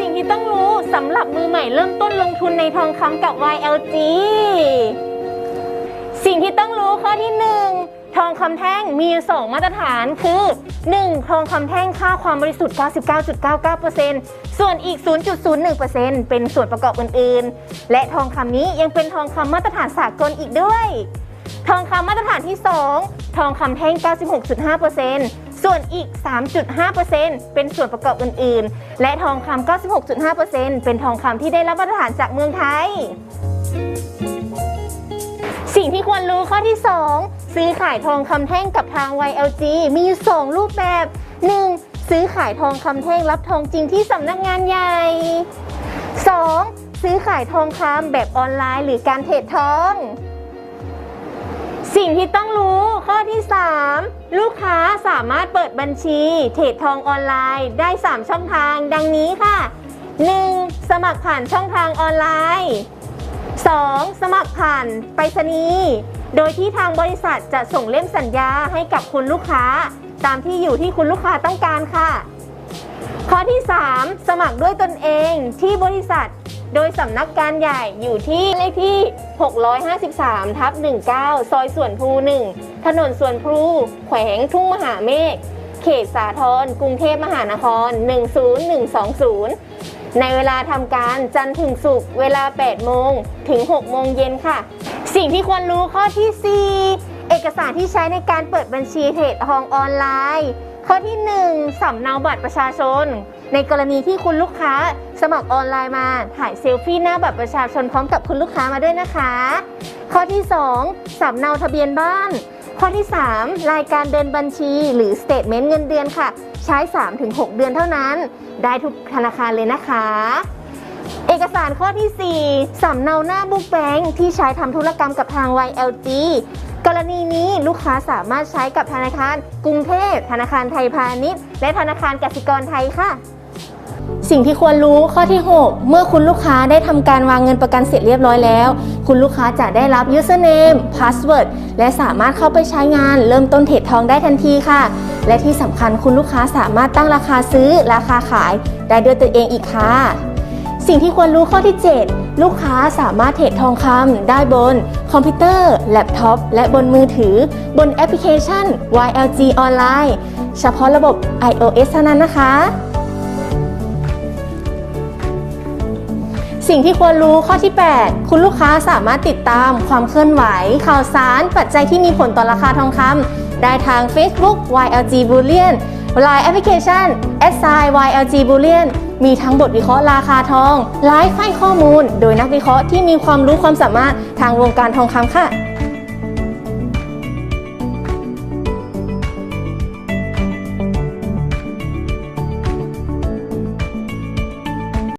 สิ่งที่ต้องรู้สำหรับมือใหม่เริ่มต้นลงทุนในทองคำกับ YLG สิ่งที่ต้องรู้ข้อที่ 1 ทองคำแท่งมี 2 มาตรฐานคือ 1. ทองคำแท่งค่าความบริสุทธิ์ 99.99%ส่วนอีก 0.01%เป็นส่วนประกอบอื่นๆ และทองคำนี้ยังเป็นทองคำมาตรฐานสากลอีกด้วย ทองคำมาตรฐานที่ 2 ทองคำแท่ง 96.5% ส่วนอีก 3.5%เป็นส่วนประกอบอื่นๆ และทองคำ96.5%เป็นทองคำที่ได้รับมาตรฐานจากเมืองไทย สิ่งที่ควรรู้ข้อที่ 2 ซื้อขายทองคำแท่งกับทาง YLG มีอยู่สองรูปแบบ 1. ซื้อขายทองคำแท่งรับทองจริงที่สำนักงานใหญ่ 2. ซื้อขายทองคำแบบออนไลน์หรือการเทรดทอง สิ่งที่ต้องรู้ข กค้าสามารถเปิดบัญชีเทรดทองออนไลน์ได้ 3 ช่องทางดังนี้ค่ะ 1. สมัครผ่านช่องทางออนไลน์ 2. สมัครผ่านไปรษณีย์ โดยที่ทางบริษัทจะส่งเล่มสัญญาให้กับคุณลูกค้า ตามที่อยู่ที่คุณลูกค้าต้องการค่ะ ข้อที่ 3 สมัครด้วยตนเองที่บริษัท โดยสำนักการใหญ่อยู่ที่เลขที่ 653 ทับ 19 ซอยสวนพลู1ถนนสวนพลูแขวงทุ่งมหาเมฆ เขตสาทรกรุงเทพมหานคร 10120 ในเวลาทำการจันทร์ถึงศุกร์เวลา 8 โมงถึง 6 โมงเย็นค่ะ สิ่งที่ควรรู้ข้อที่ 4 เอกสารที่ใช้ในการเปิดบัญชีเทรดทองออนไลน์ ข้อที่ 1 สำเนาบัตรประชาชน ในกรณีที่คุณลูกค้าสมัครออนไลน์มาถ่ายเซลฟี่หน้าบัตรประชาชนพร้อมกับคุณลูกค้ามาด้วยนะคะ ข้อที่ 2 สำเนาทะเบียนบ้าน ข้อที่ 3 รายการเดินบัญชีหรือสเตทเมนต์เงินเดือนค่ะ ใช้ 3-6 เดือนเท่านั้น ได้ทุกธนาคารเลยนะคะ เอกสารข้อที่ 4 สำเนาหน้าบุ๊กแบงค์ที่ใช้ทำธุรกรรมกับทาง YLG กรณีนี้ลูกค้าสามารถใช้กับธนาคารกรุงเทพ ธนาคารไทยพาณิชย์ และธนาคารกสิกรไทยค่ะ สิ่งที่ควรรู้ข้อที่ 6 เมื่อคุณลูกค้าได้ทำการวางเงินประกันเสร็จเรียบร้อยแล้ว คุณลูกค้าจะได้รับ username password และสามารถเข้าไปใช้งานเริ่มต้นเทรดทองได้ทันทีค่ะ และที่สำคัญคุณลูกค้าสามารถตั้งราคาซื้อราคาขายได้ด้วยตัวเองอีกค่ะสิ่งที่ควรรู้ข้อที่ 7 ลูกค้าสามารถเทรดทองคำได้บน คอมพิวเตอร์ แล็ปท็อป และบนมือถือ บนแอปพลิเคชัน YLG ออนไลน์เฉพาะระบบ iOS เท่านั้นนะคะ สิ่งที่ควรรู้ข้อที่ 8 คุณลูกค้าสามารถติดตามความเคลื่อนไหว ข่าวสาร ปัจจัยที่มีผลต่อราคาทองคำได้ทาง Facebook YLG Bullion Line แอปพลิเคชัน SI YLG Bullion มีทั้งบทวิเคราะห์ราคาทอง ไลฟ์ให้ข้อมูล โดยนักวิเคราะห์ที่มีความรู้ความสามารถทางวงการทองคำค่ะ